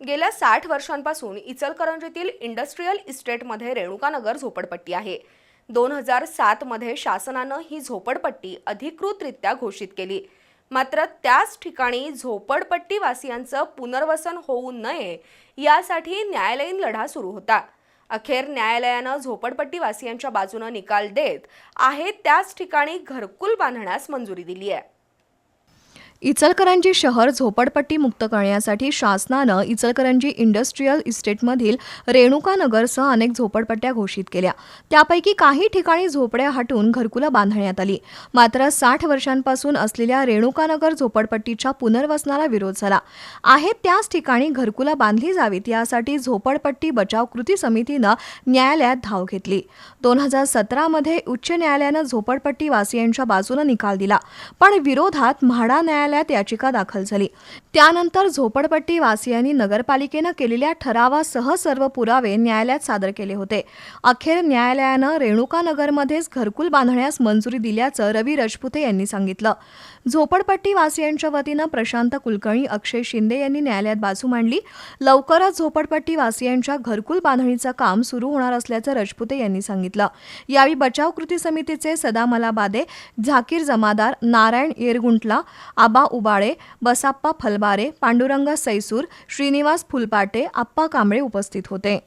गेल्या साठ वर्षांपासून इचलकरंजीतील इंडस्ट्रीयल इस्टेटमध्ये रेणुकानगर झोपडपट्टी आहे. दोन हजार सातमध्ये शासनानं ही झोपडपट्टी अधिकृतरित्या घोषित केली. मात्र त्याच ठिकाणी झोपडपट्टीवासियांचं पुनर्वसन होऊ नये यासाठी न्यायालयीन लढा सुरू होता. अखेर न्यायालयानं झोपडपट्टीवासियांच्या बाजूनं निकाल देत आहे त्याच ठिकाणी घरकुल बांधण्यास मंजुरी दिली आहे इचलकरंजी शहर झोपडपट्टी मुक्त करण्यासाठी शासनानं इचलकरंजी इंडस्ट्रीयल इस्टेटमधील रेणुकानगरसह अनेक झोपडपट्ट्या घोषित केल्या. त्यापैकी काही ठिकाणी झोपड्या हटून घरकुलं बांधण्यात आली. मात्र साठ वर्षांपासून असलेल्या रेणुकानगर झोपडपट्टीच्या पुनर्वसनाला विरोध झाला. आहेत त्याच ठिकाणी घरकुलं बांधली जावीत यासाठी झोपडपट्टी बचाव कृती समितीनं न्यायालयात धाव घेतली. दोन हजार सतरामध्ये उच्च न्यायालयानं झोपडपट्टी वासियांच्या बाजूनं निकाल दिला. पण विरोधात म्हाडा न्यायालयात याचिका दाखल झाली. त्यानंतर झोपडपट्टी वासियांनी नगरपालिकेनं केलेल्या ठरावासह सर्व पुरावे न्यायालयात सादर केले होते. अखेर न्यायालयानं रेणुकानगरमध्येच घरकुल बांधण्यास मंजुरी दिल्याचं रवी रजपुते यांनी सांगितलं. झोपडपट्टी वासियांच्या वतीनं प्रशांत कुलकर्णी अक्षय शिंदे यांनी न्यायालयात बाजू मांडली. लवकरच झोपडपट्टी वासियांच्या घरकुल बांधणीचं काम सुरू होणार असल्याचं रजपुते यांनी सांगितलं. यावेळी बचाव कृती समितीचे सदामला बादे झाकीर जमादार नारायण येरगुंटला आबा उबाळे बसाप्पा फलबारे पांडुरंग सैसूर श्रीनिवास फुलपाटे आप्पा कांबळे उपस्थित होते.